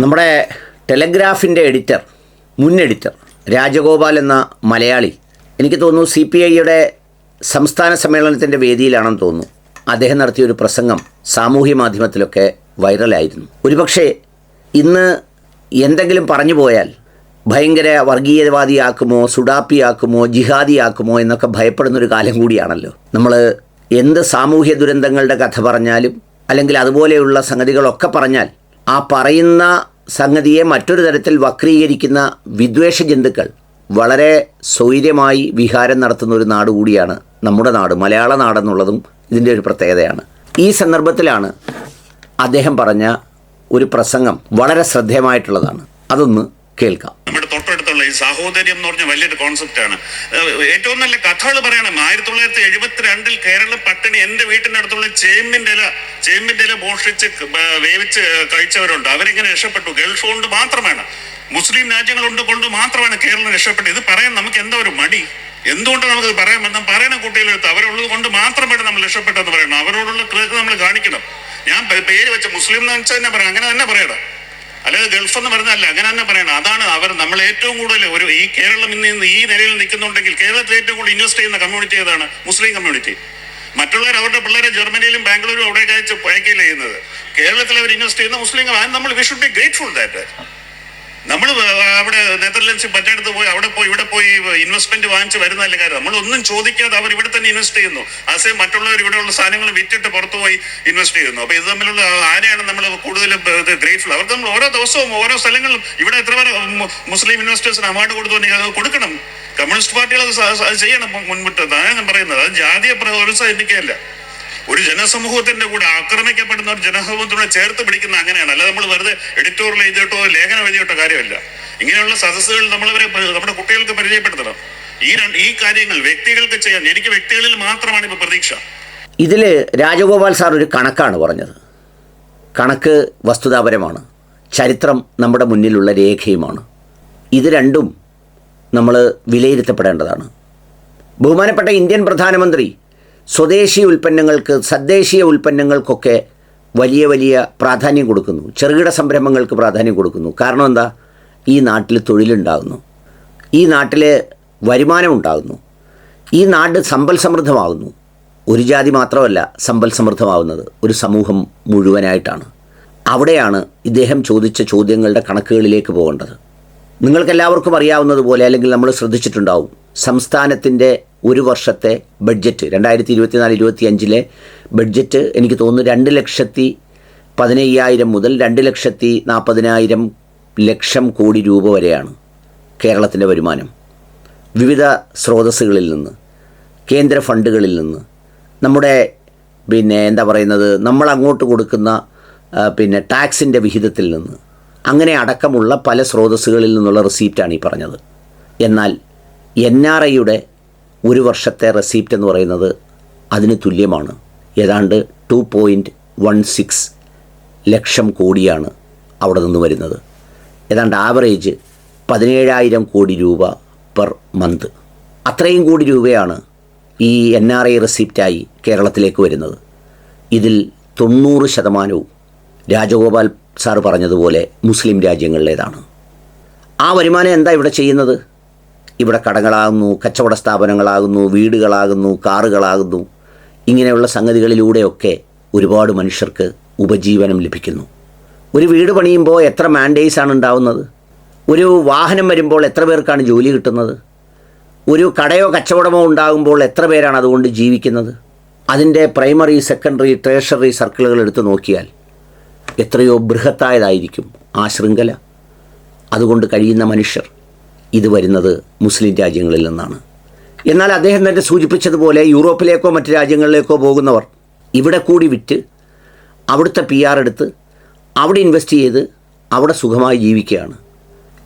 നമ്മുടെ ടെലഗ്രാഫിന്റെ എഡിറ്റർ മുൻ എഡിറ്റർ രാജഗോപാൽ എന്ന മലയാളി. എനിക്ക് തോന്നുന്നു സി പി ഐയുടെ സംസ്ഥാന സമ്മേളനത്തിന്റെ വേദിയിലാണെന്ന് തോന്നുന്നു. അദ്ദേഹം നടത്തിയ ഒരു പ്രസംഗം സാമൂഹ്യ മാധ്യമത്തിലൊക്കെ വൈറലായിരുന്നു. ഒരുപക്ഷെ ഇന്ന് എന്തെങ്കിലും പറഞ്ഞു പോയാൽ ഭയങ്കര വർഗീയവാദിയാക്കുമോ സുഡാപ്പിയാക്കുമോ ജിഹാദിയാക്കുമോ എന്നൊക്കെ ഭയപ്പെടുന്നൊരു കാലം കൂടിയാണല്ലോ. നമ്മൾ എന്ത് സാമൂഹ്യ ദുരന്തങ്ങളുടെ കഥ പറഞ്ഞാലും അല്ലെങ്കിൽ അതുപോലെയുള്ള സംഗതികളൊക്കെ പറഞ്ഞാൽ ആ പറയുന്ന സംഗതിയെ മറ്റൊരു തരത്തിൽ വക്രീകരിക്കുന്ന വിദ്വേഷ ജന്തുക്കൾ വളരെ സ്വൈര്യമായി വിഹാരം നടത്തുന്ന ഒരു നാട് കൂടിയാണ് നമ്മുടെ നാട് മലയാള നാടെന്നുള്ളതും ഇതിന്റെ ഒരു പ്രത്യേകതയാണ്. ഈ സന്ദർഭത്തിലാണ് അദ്ദേഹം പറഞ്ഞ ഒരു പ്രസംഗം വളരെ ശ്രദ്ധേയമായിട്ടുള്ളതാണ്. അതൊന്ന് കേൾക്കാം. നമ്മുടെ ഈ സാഹോദര്യം എന്ന് പറഞ്ഞ വലിയൊരു കോൺസെപ്റ്റാണ് ഏറ്റവും നല്ല കഥകൾ പറയണം. ആയിരത്തി തൊള്ളായിരത്തി എഴുപത്തിരണ്ടിൽ കേരള പട്ടിണി എന്റെ വീട്ടിന്റെ അടുത്തുള്ള ചേമ്പിന്റെ ഇല ചേമ്പിന്റെ ഇല മോഷ്ടിച്ച് വേവിച്ച് കഴിച്ചവരുണ്ട്. അവരിങ്ങനെ രക്ഷപ്പെട്ടു. ഗൾഫ് കൊണ്ട് മാത്രമാണ്. മുസ്ലിം രാജ്യങ്ങളുണ്ട് കൊണ്ട് മാത്രമാണ് കേരളം രക്ഷപ്പെട്ടത്. ഇത് പറയാൻ നമുക്ക് എന്താ ഒരു മടി? എന്തുകൊണ്ടാണ് നമുക്ക് പറയാൻ പറ്റും പറയുന്ന കുട്ടികളെടുത്ത് അവരുള്ളത് കൊണ്ട് മാത്രമാണ് നമ്മൾ രക്ഷപ്പെട്ടെന്ന് പറയണം അവരോടുള്ള കൃത്യത നമ്മൾ കാണിക്കണം. ഞാൻ പേര് വെച്ച മുസ്ലിം എന്ന് വെച്ചാൽ തന്നെ പറയാം. അങ്ങനെ തന്നെ പറയണം. അല്ലാതെ ഗൾഫ് എന്ന് പറഞ്ഞല്ല അങ്ങനെ തന്നെ പറയണം. അതാണ് അവർ നമ്മൾ ഏറ്റവും കൂടുതൽ ഒരു ഈ കേരളം ഇന്ന് ഈ നിലയിൽ നിൽക്കുന്നുണ്ടെങ്കിൽ കേരളത്തിൽ ഏറ്റവും കൂടുതൽ ഇൻവെസ്റ്റ് ചെയ്യുന്ന കമ്മ്യൂണിറ്റി ഏതാണ്? മുസ്ലിം കമ്മ്യൂണിറ്റി മറ്റുള്ളവർ അവരുടെ പിള്ളേരെ ജർമ്മനിയിലും ബാംഗ്ലൂരും അവിടെ അയച്ച് പയക്കുകയില്ല ചെയ്യുന്നത്? കേരളത്തിൽ അവർ ഇൻവെസ്റ്റ് ചെയ്യുന്ന മുസ്ലിം നമ്മൾ we should be grateful that നമ്മൾ അവിടെ നെതർലൻഡ്സ് മറ്റടുത്ത് പോയി അവിടെ പോയി ഇവിടെ പോയി ഇൻവെസ്റ്റ്മെന്റ് വാങ്ങിച്ച് വരുന്നതല്ല കാര്യം. നമ്മളൊന്നും ചോദിക്കാതെ അവർ ഇവിടെ തന്നെ ഇൻവെസ്റ്റ് ചെയ്യുന്നു. അസേ മറ്റുള്ളവർ ഇവിടെയുള്ള സാധനങ്ങൾ വിറ്റിട്ട് പുറത്തു പോയി ഇൻവെസ്റ്റ് ചെയ്യുന്നു. അപ്പൊ ഇത് തമ്മിലുള്ള ആരെയാണ് നമ്മൾ കൂടുതലും ഗ്രേറ്റ്ഫുൾ അവർ നമ്മൾ ഓരോ ദിവസവും ഓരോ സ്ഥലങ്ങളിലും ഇവിടെ എത്ര പേർ മുസ്ലിം ഇൻവെസ്റ്റേഴ്സിന് അവാർഡ് കൊടുത്തു അത് കൊടുക്കണം. കമ്മ്യൂണിസ്റ്റ് പാർട്ടികൾ അത് ചെയ്യണം മുൻ- മുൻപിട്ട് അതാണ് ഞാൻ പറയുന്നത്. അത് ജാതിയെ പ്രോത്സാഹിപ്പിക്കുകയല്ല ഒരു ജനസമൂഹത്തിന്റെ കൂടെ ആക്രമിക്കപ്പെടുന്ന ഒരു ജനസമൂഹത്തിനോട് ചേർത്ത് പിടിക്കുന്ന അങ്ങനെയാണ്. അല്ലാതെ നമ്മൾ വെറുതെ എഡിറ്റോറിയൽ എഴുതിയിട്ടോ ലേഖനം എഴുതിയിട്ടോ കാര്യമില്ല. ഇങ്ങനെയുള്ള സദസ്സുകൾ നമ്മളവരെ നമ്മുടെ കുട്ടികൾക്ക് പരിചയപ്പെടുത്തണം. ഈ ഈ കാര്യങ്ങൾ വ്യക്തികൾക്ക് ചെയ്യാൻ എനിക്ക് വ്യക്തികളിൽ മാത്രമാണ് ഇപ്പൊ പ്രതീക്ഷ. ഇതിൽ രാജഗോപാൽ സാർ ഒരു കണക്കാണ് പറഞ്ഞത്. കണക്ക് വസ്തുതാപരമാണ്. ചരിത്രം നമ്മുടെ മുന്നിലുള്ള രേഖയുമാണ്. ഇത് രണ്ടും നമ്മൾ വിലയിരുത്തപ്പെടേണ്ടതാണ്. ബഹുമാനപ്പെട്ട ഇന്ത്യൻ പ്രധാനമന്ത്രി സ്വദേശി ഉൽപ്പന്നങ്ങൾക്ക് തദ്ദേശീയ ഉൽപ്പന്നങ്ങൾക്കൊക്കെ വലിയ വലിയ പ്രാധാന്യം കൊടുക്കുന്നു. ചെറുകിട സംരംഭങ്ങൾക്ക് പ്രാധാന്യം കൊടുക്കുന്നു. കാരണം എന്താ? ഈ നാട്ടിൽ തൊഴിലുണ്ടാകുന്നു. ഈ നാട്ടിലെ വരുമാനം ഉണ്ടാകുന്നു. ഈ നാട് സമ്പൽ സമൃദ്ധമാകുന്നു. ഒരു ജാതി മാത്രമല്ല സമ്പൽ സമൃദ്ധമാകുന്നത്. ഒരു സമൂഹം മുഴുവനായിട്ടാണ്. അവിടെയാണ് ഇദ്ദേഹം ചോദിച്ച ചോദ്യങ്ങളുടെ കണക്കുകളിലേക്ക് പോകേണ്ടത്. നിങ്ങൾക്കെല്ലാവർക്കും അറിയാവുന്നതുപോലെ അല്ലെങ്കിൽ നമ്മൾ ശ്രദ്ധിച്ചിട്ടുണ്ടാവും. സംസ്ഥാനത്തിന്റെ ഒരു വർഷത്തെ ബഡ്ജറ്റ് രണ്ടായിരത്തി ഇരുപത്തിനാല് ഇരുപത്തി അഞ്ചിലെ ബഡ്ജറ്റ് എനിക്ക് തോന്നുന്നു രണ്ട് ലക്ഷത്തി പതിനയ്യായിരം മുതൽ രണ്ട് ലക്ഷത്തി നാൽപ്പതിനായിരം ലക്ഷം കോടി രൂപ വരെയാണ് കേരളത്തിന്റെ വരുമാനം. വിവിധ സ്രോതസ്സുകളിൽ നിന്ന് കേന്ദ്ര ഫണ്ടുകളിൽ നിന്ന്. നമ്മുടെ പിന്നെ എന്താ പറയുന്നത് നമ്മൾ അങ്ങോട്ട് കൊടുക്കുന്ന പിന്നെ ടാക്സിന്റെ വിഹിതത്തിൽ നിന്ന്. അങ്ങനെ അടക്കമുള്ള പല സ്രോതസ്സുകളിൽ നിന്നുള്ള റിസീപ്റ്റാണ് ഈ പറഞ്ഞത്. എന്നാൽ എൻ ആർ ഐയുടെ ഒരു വർഷത്തെ റെസീപ്റ്റ് എന്ന് പറയുന്നത് അതിന് തുല്യമാണ്. ഏതാണ്ട് ടു പോയിന്റ് വൺ സിക്സ് ലക്ഷം കോടിയാണ് അവിടെ നിന്ന് വരുന്നത്. ഏതാണ്ട് ആവറേജ് പതിനേഴായിരം കോടി രൂപ പെർ മന്ത് അത്രയും കോടി രൂപയാണ് ഈ എൻ ആർ ഐ റെസിപ്റ്റായി കേരളത്തിലേക്ക് വരുന്നത്. ഇതിൽ തൊണ്ണൂറ് ശതമാനവും രാജഗോപാൽ സാർ പറഞ്ഞതുപോലെ മുസ്ലിം രാജ്യങ്ങളിലേതാണ്. ആ വരുമാനം എന്താ ഇവിടെ ചെയ്യുന്നത്? ഇവിടെ കടകളാകുന്നു കച്ചവട സ്ഥാപനങ്ങളാകുന്നു വീടുകളാകുന്നു കാറുകളാകുന്നു. ഇങ്ങനെയുള്ള സംഗതികളിലൂടെയൊക്കെ ഒരുപാട് മനുഷ്യർക്ക് ഉപജീവനം ലഭിക്കുന്നു. ഒരു വീട് പണിയുമ്പോൾ എത്ര മാൻഡേയ്സ് ആണ് ഉണ്ടാവുന്നത്? ഒരു വാഹനം വരുമ്പോൾ എത്ര പേർക്കാണ് ജോലി കിട്ടുന്നത്? ഒരു കടയോ കച്ചവടമോ ഉണ്ടാകുമ്പോൾ എത്ര പേരാണ് അതുകൊണ്ട് ജീവിക്കുന്നത്? അതിന്റെ പ്രൈമറി സെക്കൻഡറി ട്രേഷറി സർക്കിളുകൾ എടുത്ത് നോക്കിയാൽ എത്രയോ ബൃഹത്തായതായിരിക്കും ആ ശൃംഖല. അതുകൊണ്ട് കഴിയുന്ന മനുഷ്യർ ഇത് വരുന്നത് മുസ്ലിം രാജ്യങ്ങളിൽ നിന്നാണ്. എന്നാൽ അദ്ദേഹം തന്നെ സൂചിപ്പിച്ചതുപോലെ യൂറോപ്പിലേക്കോ മറ്റ് രാജ്യങ്ങളിലേക്കോ പോകുന്നവർ ഇവിടെ കൂടി വിറ്റ് അവിടുത്തെ പി ആർ എടുത്ത് അവിടെ ഇൻവെസ്റ്റ് ചെയ്ത് അവിടെ സുഖമായി ജീവിക്കുകയാണ്.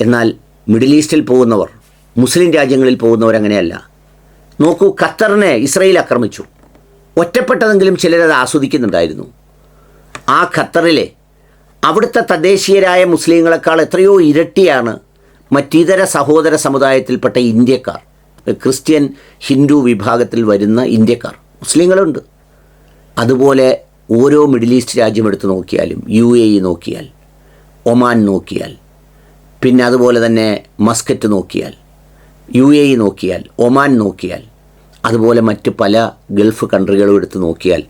എന്നാൽ മിഡിൽ ഈസ്റ്റിൽ പോകുന്നവർ മുസ്ലിം രാജ്യങ്ങളിൽ പോകുന്നവർ അങ്ങനെയല്ല. നോക്കൂ ഖത്തറിനെ ഇസ്രയേൽ ആക്രമിച്ചു. ഒറ്റപ്പെട്ടതെങ്കിലും ചിലരത് ആസ്വദിക്കുന്നുണ്ടായിരുന്നു. ആ ഖത്തറിലെ അവിടുത്തെ തദ്ദേശീയരായ മുസ്ലിങ്ങളെക്കാൾ എത്രയോ ഇരട്ടിയാണ് മറ്റിതര സഹോദര സമുദായത്തിൽപ്പെട്ട ഇന്ത്യക്കാർ ക്രിസ്ത്യൻ ഹിന്ദു വിഭാഗത്തിൽ വരുന്ന ഇന്ത്യക്കാർ മുസ്ലിങ്ങളുണ്ട്. അതുപോലെ ഓരോ മിഡിൽ ഈസ്റ്റ് രാജ്യം എടുത്ത് നോക്കിയാലും യു എ ഇ നോക്കിയാൽ ഒമാൻ നോക്കിയാൽ പിന്നെ അതുപോലെ തന്നെ മസ്കറ്റ് നോക്കിയാൽ യു എ ഇ നോക്കിയാൽ ഒമാൻ നോക്കിയാൽ അതുപോലെ മറ്റ് പല ഗൾഫ് കൺട്രികളും എടുത്ത് നോക്കിയാൽ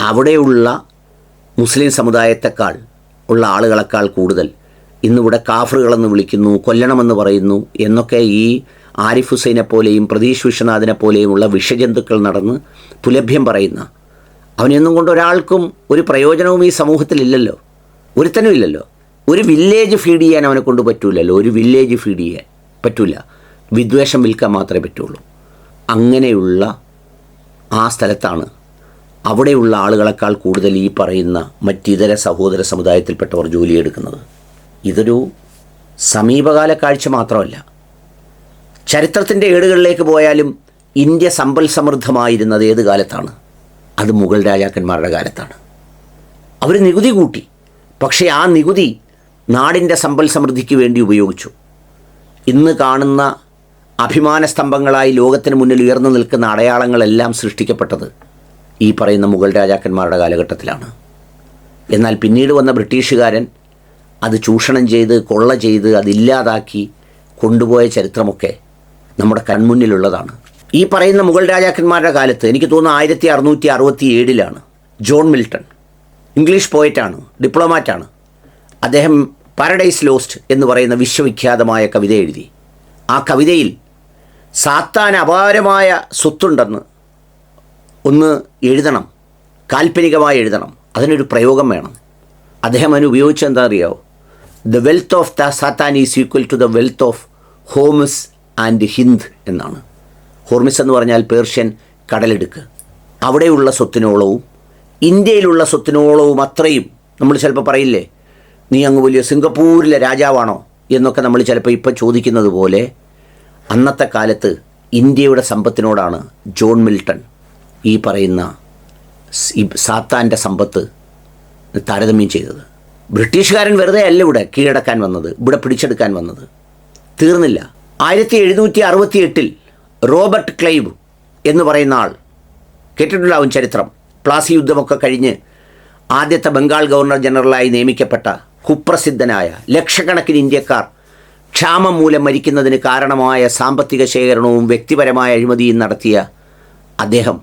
അവിടെയുള്ള മുസ്ലിം സമുദായത്തെക്കാൾ ഉള്ള ആളുകളെക്കാൾ കൂടുതൽ ഇന്നിവിടെ കാഫറുകളെന്ന് വിളിക്കുന്നു കൊല്ലണമെന്ന് പറയുന്നു എന്നൊക്കെ ഈ ആരിഫ് ഹുസൈനെ പോലെയും പ്രതീഷ് വിശ്വനാഥിനെ പോലെയുമുള്ള വിഷജന്തുക്കൾ നടന്ന് പുലഭ്യം പറയുന്ന. അവനെന്നും കൊണ്ട് ഒരാൾക്കും ഒരു പ്രയോജനവും ഈ സമൂഹത്തിലില്ലല്ലോ ഒരുത്തനും ഇല്ലല്ലോ. ഒരു വില്ലേജ് ഫീഡ് ചെയ്യാൻ അവനെ കൊണ്ട് പറ്റൂലല്ലോ. ഒരു വില്ലേജ് ഫീഡ് ചെയ്യാൻ പറ്റൂല. വിദ്വേഷം വിൽക്കാൻ മാത്രമേ പറ്റുള്ളൂ. അങ്ങനെയുള്ള ആ സ്ഥലത്താണ് അവിടെയുള്ള ആളുകളെക്കാൾ കൂടുതൽ ഈ പറയുന്ന മറ്റിതര സഹോദര സമുദായത്തിൽപ്പെട്ടവർ ജോലിയെടുക്കുന്നത് ഇതൊരു സമീപകാല കാഴ്ച മാത്രമല്ല. ചരിത്രത്തിന്റെ ഏടുകളിലേക്ക് പോയാലും ഇന്ത്യ സമ്പൽ സമൃദ്ധമായിരുന്നത് ഏത് കാലത്താണ്? അത് മുഗൾ രാജാക്കന്മാരുടെ കാലത്താണ്. അവർ നികുതി കൂട്ടി. പക്ഷേ ആ നികുതി നാടിന്റെ സമ്പൽ സമൃദ്ധിക്ക് വേണ്ടി ഉപയോഗിച്ചു. ഇന്ന് കാണുന്ന അഭിമാന സ്തംഭങ്ങളായി ലോകത്തിന് മുന്നിൽ ഉയർന്നു നിൽക്കുന്ന അടയാളങ്ങളെല്ലാം സൃഷ്ടിക്കപ്പെട്ടത് ഈ പറയുന്ന മുഗൾ രാജാക്കന്മാരുടെ കാലഘട്ടത്തിലാണ്. എന്നാൽ പിന്നീട് വന്ന ബ്രിട്ടീഷുകാരൻ അത് ചൂഷണം ചെയ്ത് കൊള്ള ചെയ്ത് അതില്ലാതാക്കി കൊണ്ടുപോയ ചരിത്രമൊക്കെ നമ്മുടെ കൺമുന്നിലുള്ളതാണ്. ഈ പറയുന്ന മുഗൾ രാജാക്കന്മാരുടെ കാലത്ത് എനിക്ക് തോന്നുന്നു ആയിരത്തി അറുന്നൂറ്റി അറുപത്തി ഏഴിലാണ് ജോൺ മിൽട്ടൺ. ഇംഗ്ലീഷ് പോയറ്റാണ് ഡിപ്ലോമാറ്റാണ്. അദ്ദേഹം പാരഡൈസ് ലോസ്റ്റ് എന്ന് പറയുന്ന വിശ്വവിഖ്യാതമായ കവിത എഴുതി. ആ കവിതയിൽ സാത്താൻ അപാരമായ സ്വത്തുണ്ടെന്ന് ഒന്ന് എഴുതണം കാൽപ്പനികമായി എഴുതണം. അതിനൊരു പ്രയോഗം വേണം. അദ്ദേഹം അതിന് ഉപയോഗിച്ചത് എന്താ അറിയാവോ the wealth of the Satan is equal to the wealth of Hormis and Hind എന്നാണ്. ഹോർമിസ് എന്ന് പറഞ്ഞാൽ പേർഷ്യൻ കടലെടുക്ക്. അവിടെയുള്ള സ്വത്തിനോളവും ഇന്ത്യയിലുള്ള സ്വത്തിനോളവും അത്രയും നമ്മൾ ചിലപ്പോൾ പറയില്ലേ നീ അങ്ങ് വലിയ സിംഗപ്പൂരിലെ രാജാവാണോ? എന്നൊക്കെ നമ്മൾ ചിലപ്പോൾ ഇപ്പം ചോദിക്കുന്നത് പോലെ അന്നത്തെ കാലത്ത് ഇന്ത്യയുടെ സമ്പത്തിനോടാണ് ജോൺ മിൽട്ടൺ ഈ പറയുന്ന സാത്താന്റെ സമ്പത്ത് താരതമ്യം ചെയ്തത്. ബ്രിട്ടീഷുകാരൻ വെറുതെ അല്ല ഇവിടെ കീഴടക്കാൻ വന്നത് ഇവിടെ പിടിച്ചെടുക്കാൻ വന്നത്. തീർന്നില്ല. ആയിരത്തി എഴുന്നൂറ്റി അറുപത്തി എട്ടിൽ റോബർട്ട് ക്ലൈവ് എന്ന് പറയുന്ന ആൾ കേട്ടിട്ടുണ്ടാവും ചരിത്രം പ്ലാസി യുദ്ധമൊക്കെ കഴിഞ്ഞ് ആദ്യത്തെ ബംഗാൾ ഗവർണർ ജനറലായി നിയമിക്കപ്പെട്ട കുപ്രസിദ്ധനായ ലക്ഷക്കണക്കിന് ഇന്ത്യക്കാർ ക്ഷാമം മൂലം മരിക്കുന്നതിന് കാരണമായ സാമ്പത്തിക ശേഖരണവും വ്യക്തിപരമായ അഴിമതിയും നടത്തിയ അദ്ദേഹം.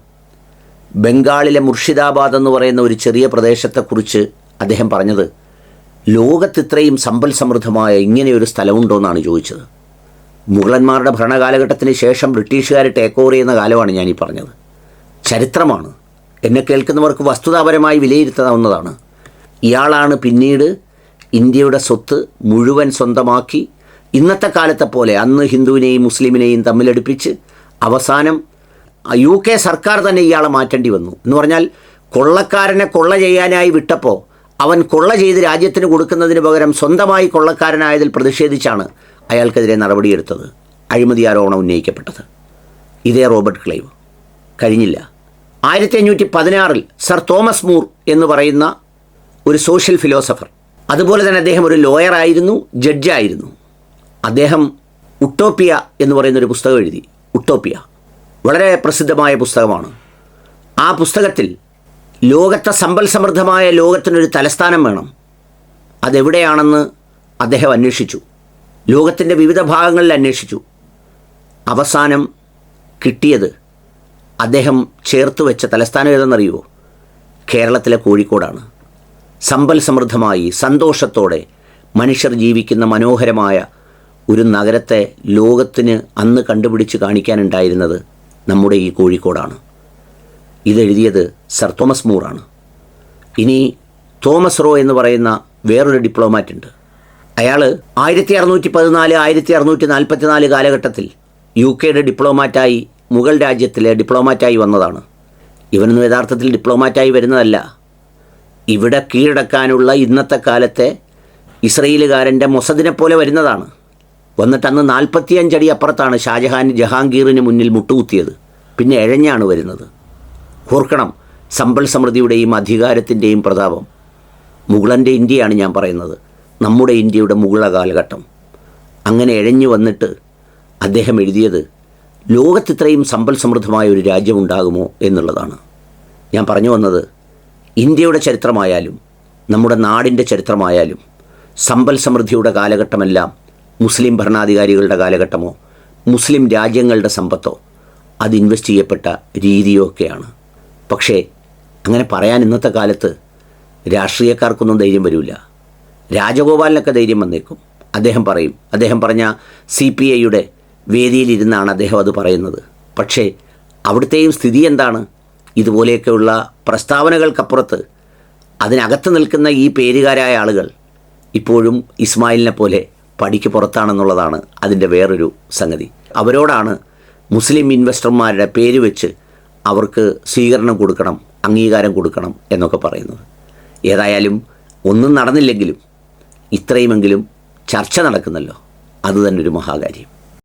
ബംഗാളിലെ മുർഷിദാബാദ് എന്ന് പറയുന്ന ഒരു ചെറിയ പ്രദേശത്തെക്കുറിച്ച് അദ്ദേഹം പറഞ്ഞത് ലോകത്ത് ഇത്രയും സമ്പൽ സമൃദ്ധമായ ഇങ്ങനെയൊരു സ്ഥലമുണ്ടോ എന്നാണ് ചോദിച്ചത്. മുഗളന്മാരുടെ ഭരണകാലഘട്ടത്തിന് ശേഷം ബ്രിട്ടീഷുകാർ ടേക്ക് ഓവർ ചെയ്യുന്ന കാലമാണ് ഞാനീ പറഞ്ഞത്. ചരിത്രമാണ്. എന്നെ കേൾക്കുന്നവർക്ക് വസ്തുതാപരമായി വിലയിരുത്താവുന്നതാണ്. ഇയാളാണ് പിന്നീട് ഇന്ത്യയുടെ സ്വത്ത് മുഴുവൻ സ്വന്തമാക്കി ഇന്നത്തെ കാലത്തെ പോലെ അന്ന് ഹിന്ദുവിനെയും മുസ്ലിമിനെയും തമ്മിലടുപ്പിച്ച് അവസാനം യു കെ സർക്കാർ തന്നെ ഇയാളെ മാറ്റേണ്ടി വന്നു. എന്ന് പറഞ്ഞാൽ കൊള്ളക്കാരനെ കൊള്ള ചെയ്യാനായി വിട്ടപ്പോൾ അവൻ കൊള്ള ചെയ്ത് രാജ്യത്തിന് കൊടുക്കുന്നതിന് പകരം സ്വന്തമായി കൊള്ളക്കാരനായതിൽ പ്രതിഷേധിച്ചാണ് അയാൾക്കെതിരെ നടപടിയെടുത്തത്. അഴിമതി ആരോപണം ഉന്നയിക്കപ്പെട്ടത്. ഇതേ റോബർട്ട് ക്ലൈവ്. കഴിഞ്ഞില്ല. ആയിരത്തി അഞ്ഞൂറ്റി പതിനാറിൽ സർ തോമസ് മൂർ എന്ന് പറയുന്ന ഒരു സോഷ്യൽ ഫിലോസഫർ. അതുപോലെ തന്നെ അദ്ദേഹം ഒരു ലോയറായിരുന്നു ജഡ്ജായിരുന്നു അദ്ദേഹം ഉട്ടോപ്പിയ എന്ന് പറയുന്ന ഒരു പുസ്തകം എഴുതി. ഉട്ടോപ്പിയ. വളരെ പ്രസിദ്ധമായ പുസ്തകമാണ്. ആ പുസ്തകത്തിൽ ലോകത്തെ സമ്പൽ സമൃദ്ധമായ ലോകത്തിനൊരു തലസ്ഥാനം വേണം. അതെവിടെയാണെന്ന് അദ്ദേഹം അന്വേഷിച്ചു. ലോകത്തിന്റെ വിവിധ ഭാഗങ്ങളിൽ അന്വേഷിച്ചു. അവസാനം കിട്ടിയത് അദ്ദേഹം ചേർത്ത് വെച്ച തലസ്ഥാനം ഏതെന്നറിയുമോ കേരളത്തിലെ കോഴിക്കോടാണ്. സമ്പൽ സമൃദ്ധമായി സന്തോഷത്തോടെ മനുഷ്യർ ജീവിക്കുന്ന മനോഹരമായ ഒരു നഗരത്തെ ലോകത്തിന് അന്ന് കണ്ടുപിടിച്ച് കാണിക്കാനുണ്ടായിരുന്നത് നമ്മുടെ ഈ കോഴിക്കോടാണ്. ഇതെഴുതിയത് സർ തോമസ് മൂറാണ്. ഇനി തോമസ് റോ എന്ന് പറയുന്ന വേറൊരു ഡിപ്ലോമാറ്റ് ഉണ്ട്. അയാൾ ആയിരത്തി അറുന്നൂറ്റി പതിനാല് ആയിരത്തി അറുന്നൂറ്റി നാൽപ്പത്തി നാല് കാലഘട്ടത്തിൽ യു കെയുടെ ഡിപ്ലോമാറ്റായി മുഗൾ രാജ്യത്തിലെ ഡിപ്ലോമാറ്റായി വന്നതാണ്. ഇവനൊന്നും യഥാർത്ഥത്തിൽ ഡിപ്ലോമാറ്റായി വരുന്നതല്ല. ഇവിടെ കീഴടക്കാനുള്ള ഇന്നത്തെ കാലത്തെ ഇസ്രയേലുകാരന്റെ മൊസദിനെ പോലെ വരുന്നതാണ്. വന്നിട്ട് അന്ന് നാൽപ്പത്തിയഞ്ചടി അപ്പുറത്താണ് ഷാജഹാൻ ജഹാംഗീറിന് മുന്നിൽ മുട്ടുകുത്തിയത്. പിന്നെ എഴഞ്ഞാണ് വരുന്നത്. ഓർക്കണം സമ്പൽ സമൃദ്ധിയുടെയും അധികാരത്തിന്റെയും പ്രതാപം. മുഗളന്റെ ഇന്ത്യയാണ് ഞാൻ പറയുന്നത്. നമ്മുടെ ഇന്ത്യയുടെ മുഗള കാലഘട്ടം. അങ്ങനെ എഴഞ്ഞു വന്നിട്ട് അദ്ദേഹം എഴുതിയത് ലോകത്തിത്രയും സമ്പൽ സമൃദ്ധമായ ഒരു രാജ്യമുണ്ടാകുമോ എന്നുള്ളതാണ്. ഞാൻ പറഞ്ഞു വന്നത് ഇന്ത്യയുടെ ചരിത്രമായാലും നമ്മുടെ നാടിന്റെ ചരിത്രമായാലും സമ്പൽ സമൃദ്ധിയുടെ കാലഘട്ടമെല്ലാം മുസ്ലിം ഭരണാധികാരികളുടെ കാലഘട്ടമോ മുസ്ലിം രാജ്യങ്ങളുടെ സമ്പത്തോ അത് ഇൻവെസ്റ്റ് ചെയ്യപ്പെട്ട രീതിയോ ഒക്കെയാണ് പക്ഷേ അങ്ങനെ പറയാൻ ഇന്നത്തെ കാലത്ത് രാഷ്ട്രീയക്കാർക്കൊന്നും ധൈര്യം വരില്ല രാജഗോപാലിനൊക്കെ ധൈര്യം വന്നേക്കും. അദ്ദേഹം പറയും. അദ്ദേഹം പറഞ്ഞ സി പി ഐയുടെ വേദിയിലിരുന്നാണ് അദ്ദേഹം അത് പറയുന്നത്. പക്ഷേ അവിടുത്തെയും സ്ഥിതി എന്താണ്? ഇതുപോലെയൊക്കെയുള്ള പ്രസ്താവനകൾക്കപ്പുറത്ത് അതിനകത്ത് നിൽക്കുന്ന ഈ പേരുകാരായ ആളുകൾ ഇപ്പോഴും ഇസ്മായിലിനെ പോലെ പടിക്ക് പുറത്താണെന്നുള്ളതാണ് അതിന്റെ വേറൊരു സംഗതി. അവരോടാണ് മുസ്ലിം ഇൻവെസ്റ്റർമാരുടെ പേര് വെച്ച് അവർക്ക് സ്വീകരണം കൊടുക്കണം അംഗീകാരം കൊടുക്കണം എന്നൊക്കെ പറയുന്നത്. ഏതായാലും ഒന്നും നടന്നില്ലെങ്കിലും ഇത്രയുമെങ്കിലും ചർച്ച നടക്കുന്നല്ലോ. അത് തന്നെ ഒരു മഹാകാര്യം.